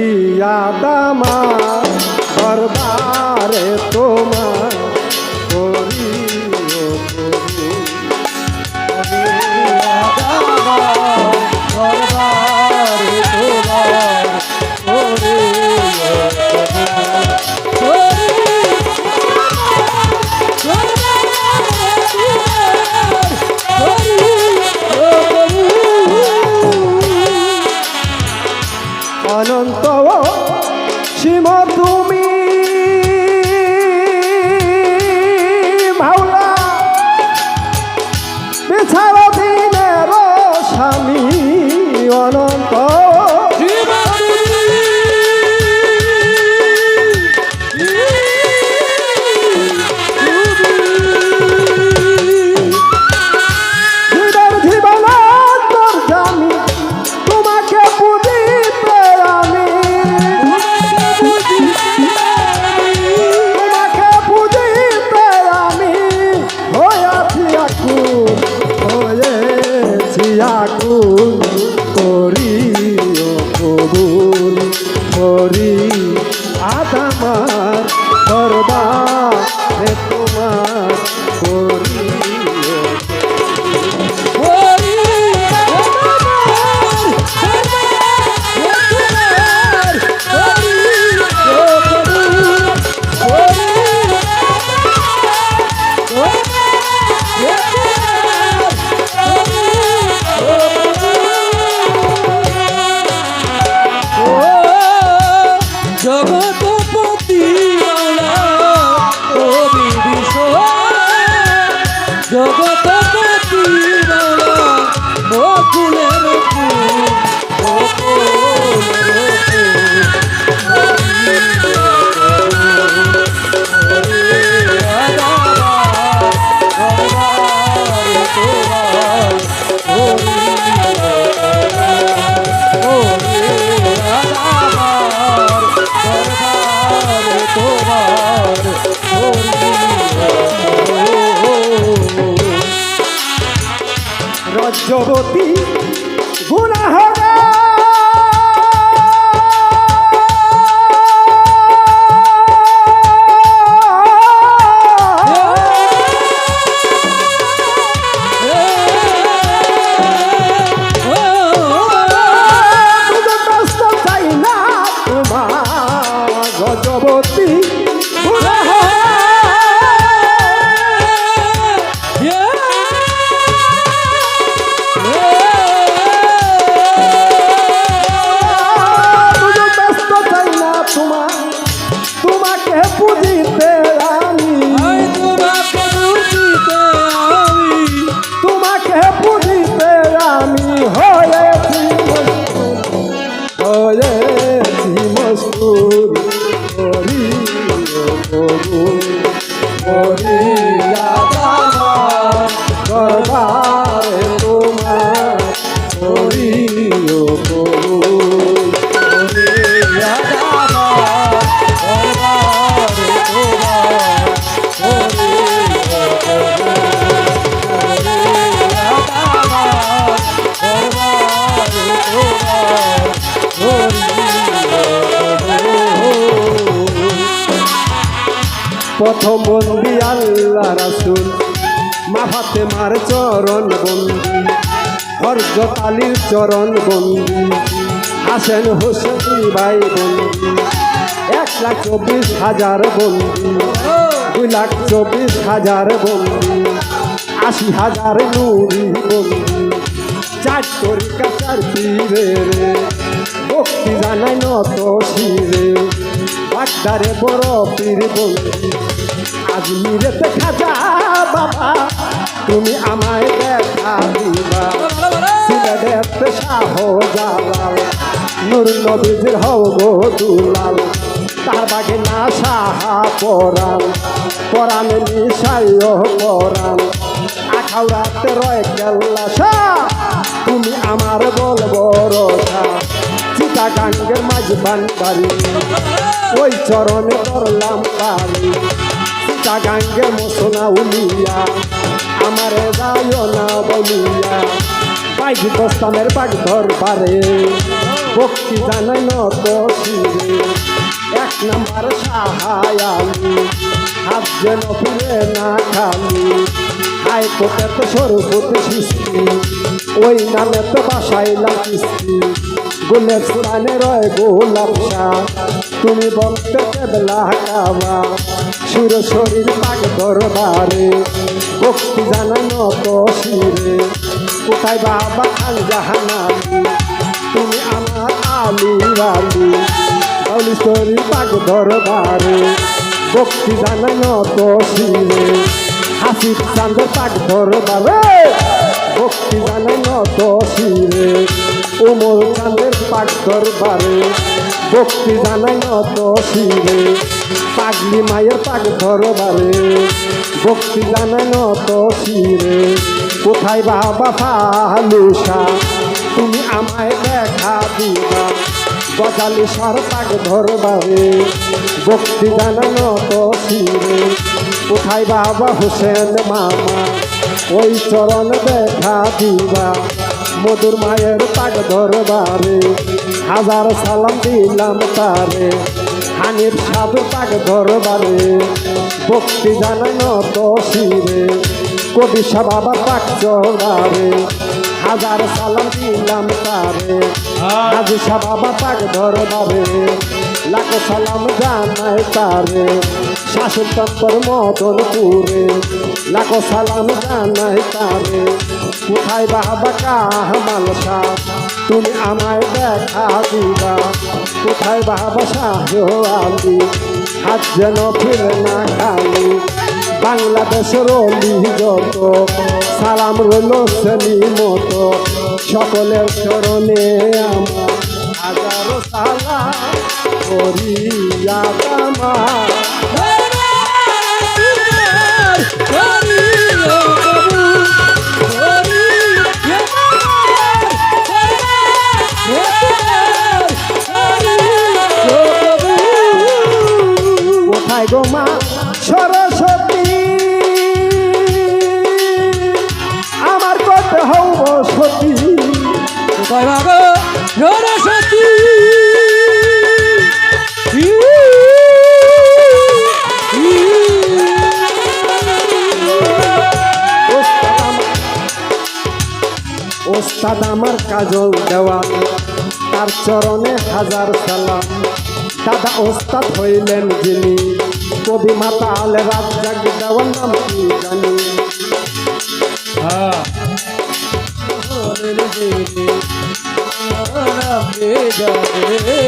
ফরিয়াদামা দরবারে তোমার করি রজ্জবতী রাসুল মাফাতে মার চরণ বন্দি হরজত আলীর চরণ বন্দি হাসেন হোসেন ভাই বন্দি এক লাখ চব্বিশ হাজার বন্দি দুই লাখ চব্বিশ হাজার বন্দি আশি হাজার নুরি বন্দি চার তরিকা চার পীরে রে, ভক্তি জানাই নত শিরে। বাগদারে বড় পীর বন্দি আজমিরেতে খাজা বাবা, তুমি আমায় দেখা দিবা। সিলেটেতে শাহ জালাল নূর নবীজির হও গো দুলাল। তার বাগে না সাহা পরাণ, পরাণে নিশাইও পরাণ। আখাউরাতে রয় কেল্লা শাহ তুমি আমার বলব রসা চিতা গাঙ্গের মাঝ বান্দারি ওই চরণে করলাম পারি চিতা গাঙ্গের মসনা উলিয়া, আমারে যায় না বলিয়া। বাইশ দস্তামের বাগ ধর পারে ভক্তি জানাই নত এক নাম্বার সাহায়ালি, হাত যেন ফিরে না খালি। হাই কোটে তো সরবতে সৃষ্টি, ওই নামে তো বাসাইলাম কিস্তি। গোলের সুরানে রয় গোলাপ শাহ তুমি বলতে কেবলা কাবা সুর শরীর পাক দরবারে, ভক্তি জানাই নত শিরে। কোথায় বাবা খান জাহানালি তুমি আমার আলি রালি আলি শরীর পাক দরবারে, ভক্তি জানাই নত শিরে। হাসির চাঁদের পাক দরবারে, ভক্তি জানাই নত শিরে। উমর চাঁদের পাক দরবারে ভক্তি জানাই নত শিরে পাগলি মায়ের পাক দরবারে ভক্তি জানাই নত শিরে কোথায় বাবা ফালুসা, তুমি আমায় দেখা দিবা। গজালি সার পাক ধরবারে, ভক্তি জানাই নত শিরে কোথায় বাবা হোসেন মামা, ওই চরণ দেখা দিবা। মধুর মায়ের পাক ধরবারে হাজার সালাম দিলাম তারে। হানির সাধু পাক ধরবারে ভক্তি জানাই নত শিরে। কবিশা বাবা পাক চড়ারে হাজার সালাম দিলাম তারে। হাজি বাবা পাক ধরবারে লাখো সালাম জানাই তারে। শাসন তত্পর মদন পুরে, লাখো সালাম জানাই তারে। কোথায় বাবা কাহমাল শাহ তুমি আমায় দেখা দিবা। কোথায় বাবা শাহ আলী? হাত যেন ফিরে না খালি। বাংলাদেশের অলি যত, সালাম রইল সেলি মতো। সকলের চরণে আমার হাজারো সালাম করিয়া আমার সরস্বতী ওস্তাদ আমার- ওস্তাদ আমার কাজল দেওয়া তার চরণে হাজার সালাম দাদা ওস্তাদ হইলেন যিনি কবি মাতা আলে রাজ্জাক দেওয়ার নাম কি জানি?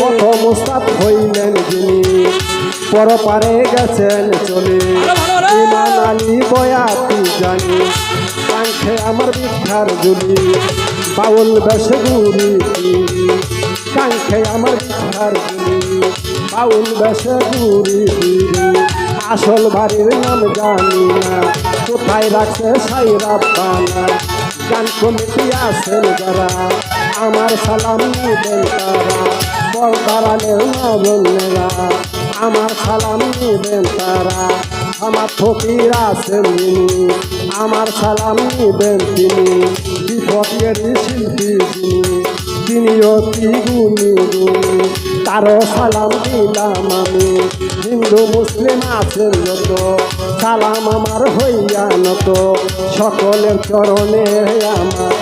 প্রথম ওস্তাদ হইলেন যিনি পরপারে গেছেন চলে। ইমান আলী বয়াতি জানি কাঙ্ক্ষে আমার বিখ্যার জুলি বাউল বেশে ফিরি কাঙ্ক্ষে আমার বিখ্যার জুলি বাউল বেশে ফিরি আসল বাড়ির নাম জানি না কোথায় রাখছে সাইরা পানা গান কমিটি আছেন যারা? আমার সালাম নিবেন তারা বরদারালের নবনেরা আমার সালাম নিবেন তারা, আমার ফকির আছেন যিনি আমার সালাম নিবেন তিনি, বিপদের শিল্পী যিনি তিনি অতি গুণী তারও সালাম দিলাম আমি। হিন্দু, মুসলিম আছেন যত, সালাম আমার হইয়া নত। সকলের চরণে আমার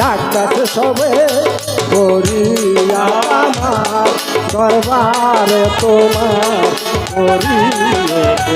ডাক্তার সবে করিয়া আমার দরবার তোমার করিয়া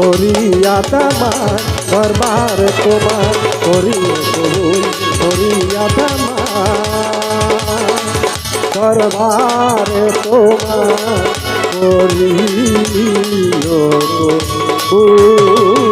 করিয়া তামার দরবার তোমার করিয়ে কবুল করিয়া তামার। দরবারে তোমার করিও কবুল